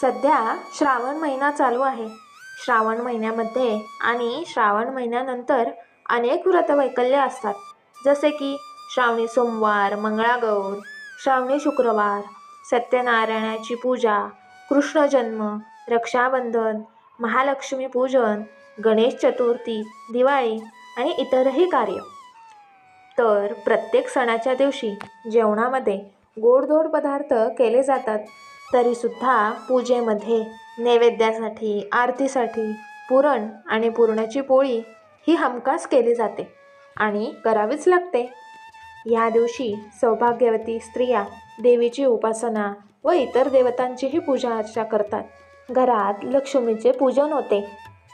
सध्या श्रावण महिना चालू आहे. श्रावण महिन्यामध्ये आणि श्रावण महिन्यानंतर अनेक व्रतवैकल्य असतात. जसे की श्रावणी सोमवार मंगळागौर श्रावणी शुक्रवार सत्यनारायणाची पूजा कृष्ण जन्म रक्षाबंधन महालक्ष्मी पूजन गणेश चतुर्थी दिवाळी आणि इतरही कार्य. तर प्रत्येक सणाच्या दिवशी जेवणामध्ये गोडधोड पदार्थ केले जातात. तरीसुद्धा पूजेमध्ये नैवेद्यासाठी आरतीसाठी पुरण आणि पुरणाची पोळी ही हमखास केली जाते आणि करावीच लागते. या दिवशी सौभाग्यवती स्त्रिया देवीची उपासना व इतर देवतांचीही पूजा अर्चा करतात. घरात लक्ष्मीचे पूजन होते.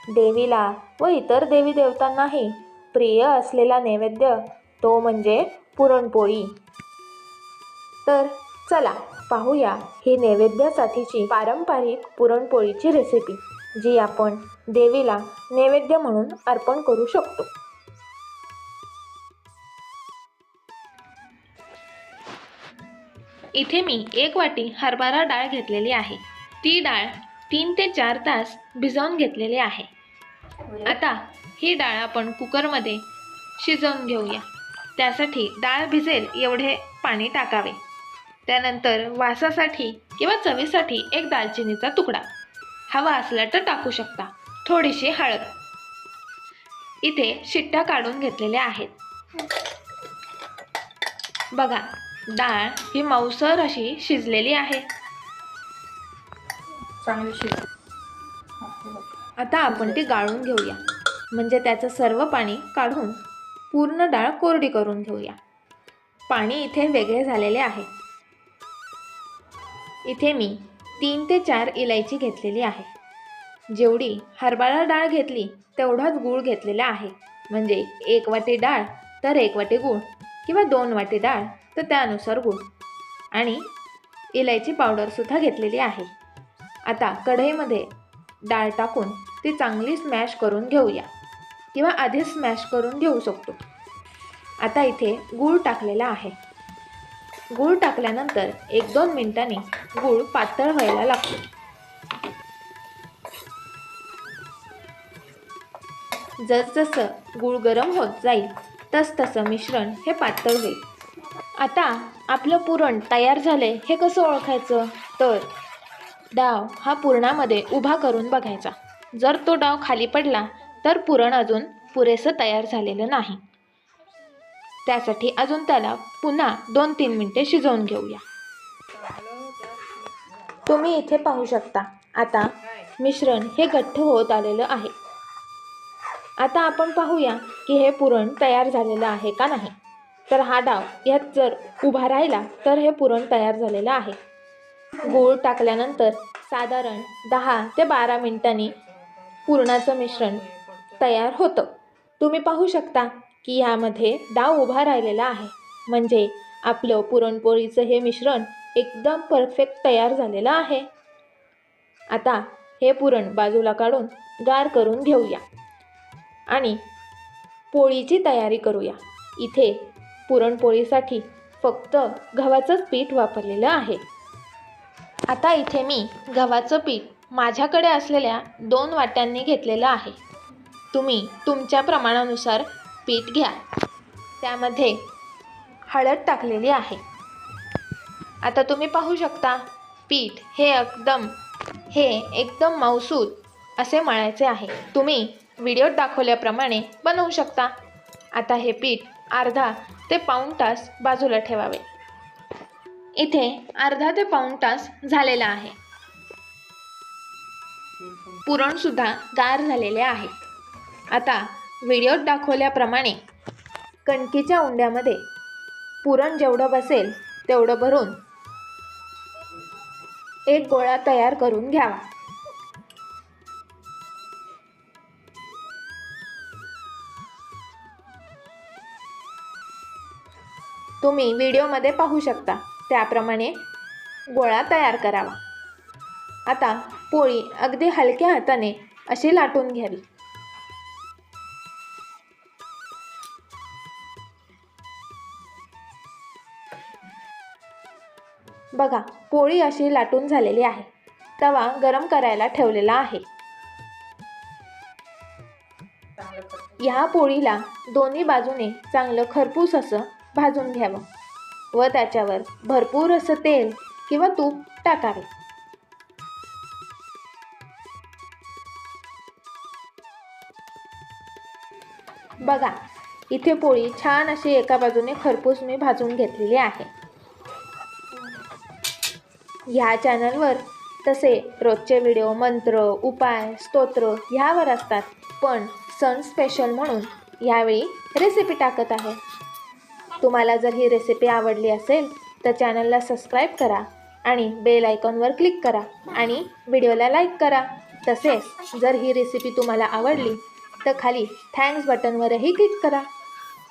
देवीला व इतर देवी देवतांनाही प्रिय असलेला नैवेद्य तो म्हणजे पुरणपोळी. तर चला पाहूया ही नैवेद्यासाठीची पारंपरिक पुरणपोळीची रेसिपी जी आपण देवीला नैवेद्य म्हणून अर्पण करू शकतो. इथे मी एक वाटी हरभरा डाळ घेतलेली आहे. ती डाळ तीन ते चार तास भिजवून घेतलेली आहे. आता ही डाळ आपण कुकरमध्ये शिजवून घेऊया. त्यासाठी डाळ भिजेल एवढे पाणी टाकावे. त्यानंतर वासासाठी किंवा चवीसाठी एक दालचिनीचा तुकडा. हवा असला तर टाकू शकता. थोडीशी हळद. इथे शिट्ट्या काढून घेतलेल्या आहेत. बघा डाळ ही मऊसर अशी शिजलेली आहे. चांगली शिज आता आपण ती गाळून घेऊया. म्हणजे त्याचं सर्व पाणी काढून पूर्ण डाळ कोरडी करून घेऊया. पाणी इथे वेगळे झालेले आहे. इथे मी तीन ते चार इलायची घेतलेली आहे. जेवढी हरभरा डाळ घेतली तेवढाच गूळ घेतलेला आहे. म्हणजे एक वाटी डाळ तर एक वाटी गूळ किंवा दोन वाटी डाळ तर त्यानुसार गूळ. आणि इलायची पावडरसुद्धा घेतलेली आहे. आता कढईमध्ये डाळ टाकून ती चांगली स्मॅश करून घेऊया किंवा आधीच स्मॅश करून घेऊ शकतो. आता इथे गूळ टाकलेला आहे. गूळ टाकल्यानंतर एक दोन मिनिटांनी गूळ पातळ व्हायला लागतो. जसजसं गूळ गरम होत जाईल तसतसं मिश्रण हे पातळ होईल. आता आपलं पुरण तयार झाले हे कसं ओळखायचं? तर डाव हा पुरणामध्ये उभा करून बघायचा. जर तो डाव खाली पडला तर पुरण अजून पुरेसं तयार झालेलं नाही. त्यासाठी अजून त्याला पुन्हा दोन तीन मिनटे शिजवून घेऊया. तुम्ही इथे पाहू शकता. आता मिश्रण हे घट्ट होत आलेलं आहे. आता आपण पाहूया की हे पुरण तयार झालेलं आहे का नाही. तर हा डाव यात जर उभा राहिला तर हे पुरण तयार झालेलं आहे. गूळ टाकल्यानंतर साधारण दहा ते बारा मिनिटांनी पुरणाचं मिश्रण तयार होतं. तुम्ही पाहू शकता की यामध्ये डाव उभा राहिलेला आहे. म्हणजे आपलं पुरणपोळीचं हे मिश्रण एकदम परफेक्ट तयार झालेलं आहे. आता हे पुरण बाजूला काढून गार करून घेऊया. आणि पोळीची तयारी करूया. इथे पुरणपोळीसाठी फक्त गव्हाचंच पीठ वापरलेलं आहे. आता इथे मी गव्हाचं पीठ माझ्याकडे असलेल्या दोन वाट्यांनी घेतलेलं आहे. तुम्ही तुमच्या प्रमाणानुसार पीठ घ्या. त्यामध्ये हळद टाकलेली आहे. आता तुम्ही पाहू शकता पीठ हे एकदम हे एकदम मऊसूद असे मळायचे आहे. तुम्ही व्हिडिओत दाखवल्याप्रमाणे बनवू शकता. आता हे पीठ अर्धा ते पाऊण तास बाजूला ठेवावे. इथे अर्धा ते पाऊण तास झालेला आहे. पुरणसुद्धा गार झालेले आहे. आता व्हिडिओत दाखवल्याप्रमाणे कणकीच्या उंड्यामध्ये पुरण जेवढं बसेल तेवढं भरून एक गोळा तयार करून घ्यावा. तुम्ही व्हिडिओमध्ये पाहू शकता. त्याप्रमाणे गोळा तयार करावा. आता पोळी अगदी हलक्या हाताने अशी लाटून घ्यावी. बघा पोळी अशी लाटून झालेली आहे. तवा गरम करायला ठेवलेला आहे. ह्या पोळीला दोन्ही बाजूने चांगलं खरपूस असं भाजून घ्यावं व त्याच्यावर भरपूर असं तेल किंवा तूप टाकावे. बघा इथे पोळी छान अशी एका बाजूने खरपूस मी भाजून घेतलेली आहे. ह्या चॅनलवर. तसे रोजचे व्हिडिओ मंत्र उपाय स्तोत्र ह्यावर असतात. पण सण स्पेशल म्हणून ह्यावेळी रेसिपी टाकत आहे. तुम्हाला जर ही रेसिपी आवडली असेल तर चॅनलला सबस्क्राईब करा आणि बेल आयकॉनवर क्लिक करा आणि व्हिडिओला लाईक करा. तसेच जर ही रेसिपी तुम्हाला आवडली तर खाली थँक्स बटनवरही क्लिक करा.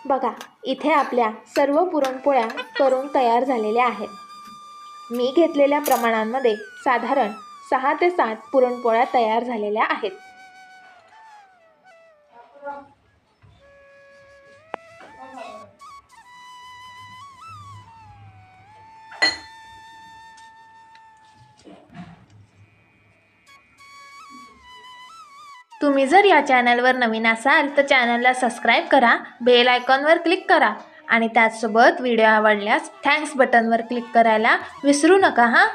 बघा इथे आपल्या सर्व पुरणपोळ्या करून तयार झालेल्या आहेत. मी घेतलेल्या प्रमाणांमध्ये साधारण सहा ते सात पुरणपोळ्या तयार झालेल्या आहेत. तुम्ही जर या चॅनलवर नवीन असाल तर चॅनलला सबस्क्राईब करा बेल आयकॉनवर क्लिक करा. आणि त्याचसोबत व्हिडिओ आवडल्यास थँक्स बटनवर क्लिक करायला विसरू नका हां?